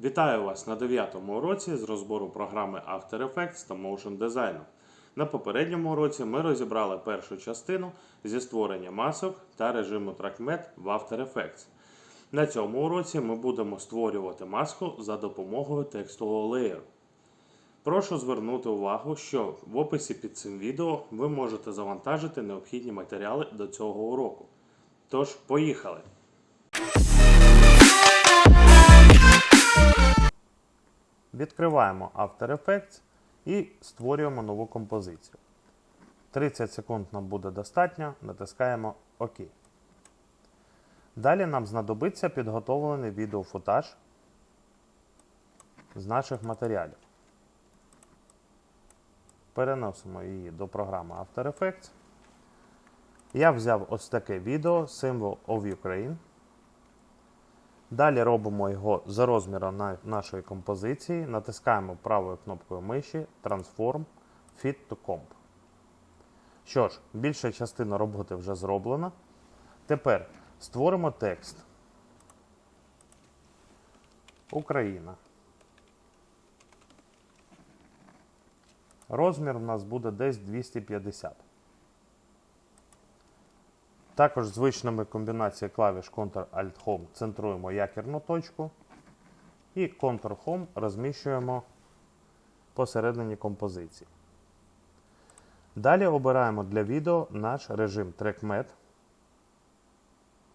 Вітаю вас на 9 уроці з розбору програми After Effects та Motion Design. На попередньому уроці ми розібрали першу частину зі створення масок та режиму TrackMed в After Effects. На цьому уроці ми будемо створювати маску за допомогою текстового леєру. Прошу звернути увагу, що в описі під цим відео ви можете завантажити необхідні матеріали до цього уроку. Тож, поїхали! Відкриваємо After Effects і створюємо нову композицію. 30 секунд нам буде достатньо, натискаємо ОК. Далі нам знадобиться підготовлений відеофутаж з наших матеріалів. Переносимо її до програми After Effects. Я взяв ось таке відео Symbol of Ukraine. Далі робимо його за розміром на- нашої композиції, натискаємо правою кнопкою миші Transform Fit to Comp. Що ж, більша частина роботи вже зроблена. Тепер створимо текст. Україна. Розмір у нас буде десь 250. Також звичними комбінацією клавіш Ctrl-Alt-Home центруємо якірну точку і Ctrl-Home розміщуємо посередині композиції. Далі обираємо для відео наш режим TrackMed.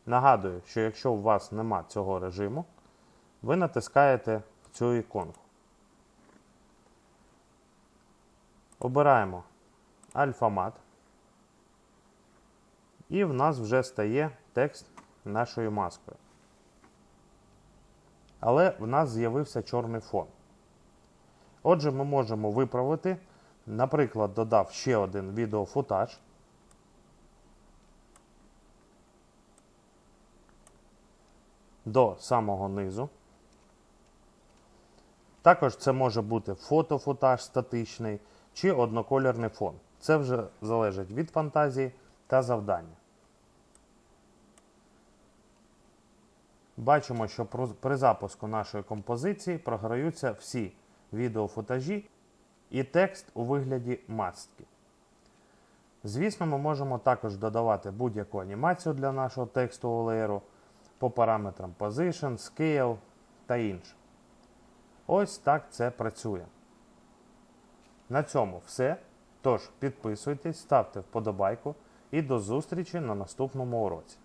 Нагадую, що якщо у вас нема цього режиму, ви натискаєте цю іконку. Обираємо альфамат. І в нас вже стає текст нашою маскою. Але в нас з'явився чорний фон. Отже, ми можемо виправити, наприклад, додав ще один відеофутаж. До самого низу. Також це може бути фотофутаж статичний чи однокольорний фон. Це вже залежить від фантазії та завдання. Бачимо, що при запуску нашої композиції програються всі відеофутажі і текст у вигляді маски. Звісно, ми можемо також додавати будь-яку анімацію для нашого текстового леєру по параметрам Position, Scale та інше. Ось так це працює. На цьому все. Тож підписуйтесь, ставте вподобайку і до зустрічі на наступному уроці.